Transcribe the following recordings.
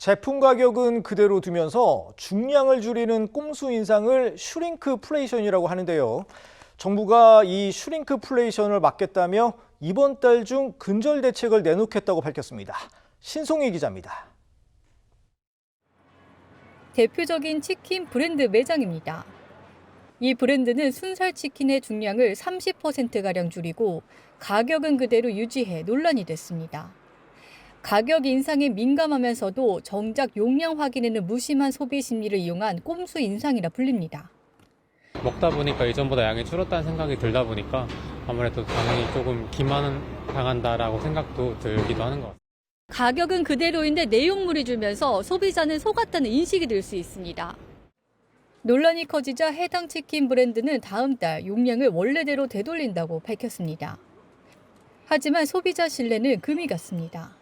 제품 가격은 그대로 두면서 중량을 줄이는 꼼수 인상을 슈링크 플레이션이라고 하는데요. 정부가 이 슈링크 플레이션을 막겠다며 이번 달 중 근절 대책을 내놓겠다고 밝혔습니다. 신송희 기자입니다. 대표적인 치킨 브랜드 매장입니다. 이 브랜드는 순살 치킨의 중량을 30%가량 줄이고 가격은 그대로 유지해 논란이 됐습니다. 가격 인상에 민감하면서도 정작 용량 확인에는 무심한 소비 심리를 이용한 꼼수 인상이라 불립니다. 먹다 보니까 예전보다 양이 줄었다는 생각이 들다 보니까 아무래도 당연히 조금 기만 당한다라고 생각도 들기도 하는 것 같아요. 가격은 그대로인데 내용물이 줄면서 소비자는 속았다는 인식이 들 수 있습니다. 논란이 커지자 해당 치킨 브랜드는 다음 달 용량을 원래대로 되돌린다고 밝혔습니다. 하지만 소비자 신뢰는 금이 갔습니다.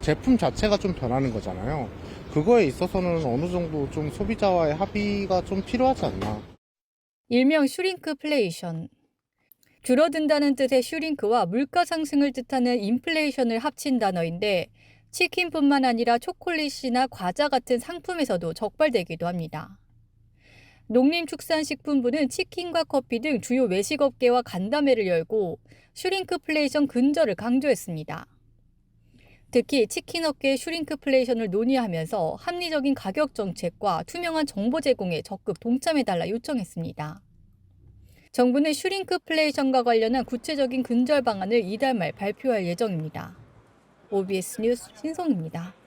제품 자체가 좀 변하는 거잖아요. 그거에 있어서는 어느 정도 좀 소비자와의 합의가 좀 필요하지 않나. 일명 슈링크 플레이션. 줄어든다는 뜻의 슈링크와 물가 상승을 뜻하는 인플레이션을 합친 단어인데 치킨뿐만 아니라 초콜릿이나 과자 같은 상품에서도 적발되기도 합니다. 농림축산식품부는 치킨과 커피 등 주요 외식업계와 간담회를 열고 슈링크플레이션 근절을 강조했습니다. 특히 치킨 업계의 슈링크플레이션을 논의하면서 합리적인 가격 정책과 투명한 정보 제공에 적극 동참해달라 요청했습니다. 정부는 슈링크플레이션과 관련한 구체적인 근절 방안을 이달 말 발표할 예정입니다. OBS 뉴스 신송입니다.